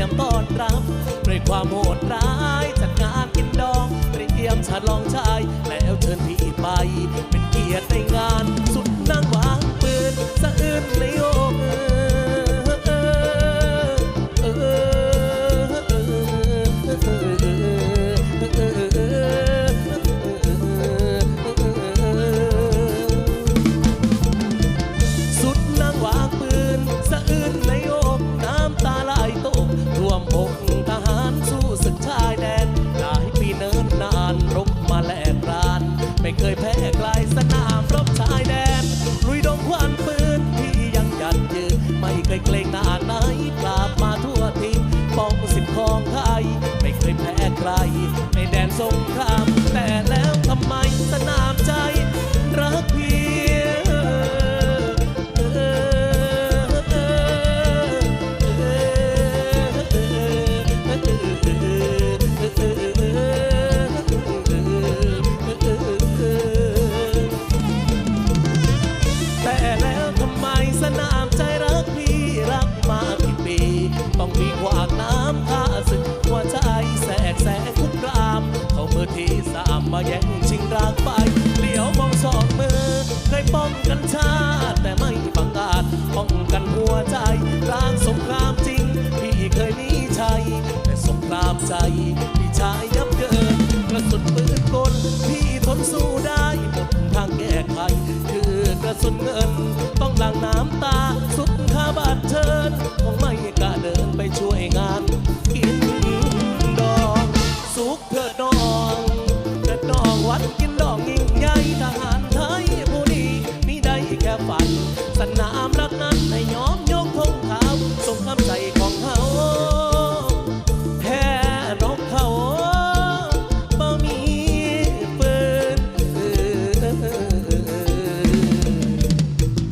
ยมต้อนรับด้วยความโหดร้ายจัดงานกินดองเตรียมฉลองชายแล้วเชิญพี่ไปเป็นเกียรติ งหน้าไหนกลับมาทั่วทิศป้องสิทธิ์ของไทย ไม่เคยแพ้ใคร ในแดนสงคราม แต่แล้วทำไมสนามใจ รักเพียงแต่แล้วทำไมสนาม ต้องมีขวากน้ำข้าศึกหัวใจแสกแสงคุกราม เขามือที่สามมาแย่งชิงรักไป เหลียวมองสองมือเคยป้องกันชาติแต่ไม่บังอาจป้องกันหัวใจกลางสงครามจริง พี่เคยมีชัยแต่สงครามใจพี่ชายยับเยินกระสุนปืนกลพี่ทนสู้ได้หมดทางแก้ไขคือกระสุนเงิน ต้องหลั่งน้ำตาสุดคาบาดเชิญคงม่ก